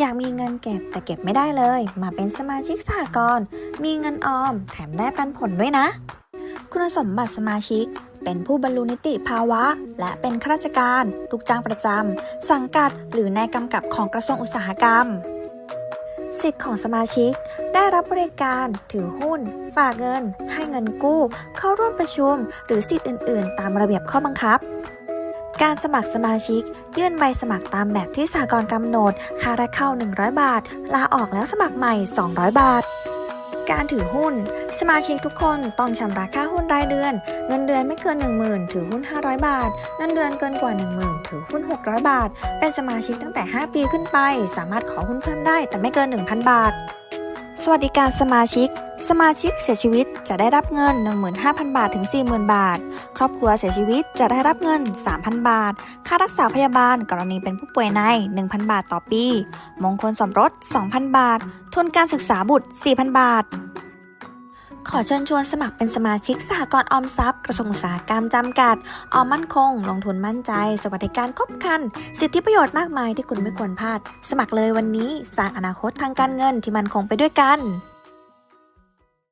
อยากมีเงินเก็บแต่เก็บไม่ได้เลย มาเป็นสมาชิกสหกรณ์มีเงินออม แถมได้ปันผลด้วยนะ คุณสมบัติสมาชิก เป็นผู้บรรลุนิติภาวะ และเป็นข้าราชการลูกจ้างประจำสังกัดหรือในกำกับของกระทรวงอุตสาหกรรม สิทธิ์ของสมาชิก ได้รับบริการ ถือหุ้น ฝากเงิน ให้เงินกู้ เข้าร่วมประชุม หรือสิทธิ์อื่น ๆ ตามระเบียบข้อบังคับ การสมัครสมาชิก ยื่นใบสมัครตามแบบที่สากลกำหนด ค่าแรกเข้า 100 บาท ลาออกแล้วสมัครใหม่ 200 บาท การถือหุ้น สมาชิกทุกคนต้องชำระค่าหุ้นรายเดือน เงินเดือนไม่เกิน 10,000 ถือหุ้น 500 บาท เงินเดือนเกินกว่า 10,000 ถือหุ้น 600 บาท เป็นสมาชิกตั้งแต่ 5 ปีขึ้นไป สามารถขอหุ้นเพิ่มได้แต่ไม่เกิน 1,000 บาท สวัสดิการสมาชิก สมาชิกเสียชีวิตจะได้รับเงิน 15,000 บาทถึง 40,000 บาท ครอบครัวเสียชีวิตจะได้รับเงิน 3,000 บาท ค่ารักษาพยาบาลกรณีเป็นผู้ป่วยใน 1,000 บาทต่อปี มงคลสมรส 2,000 บาท ทุนการศึกษาบุตร 4,000 บาทขอเชิญชวนสมัครเป็นสมาชิกสหกรณ์ออมทรัพย์กระทรวงอุตสาหกรรมจำกัด ออมมั่นคง ลงทุนมั่นใจ สวัสดิการครบครัน สิทธิประโยชน์มากมายที่คุณไม่ควรพลาด สมัครเลยวันนี้ สร้างอนาคตทางการเงินที่มั่นคงไปด้วยกัน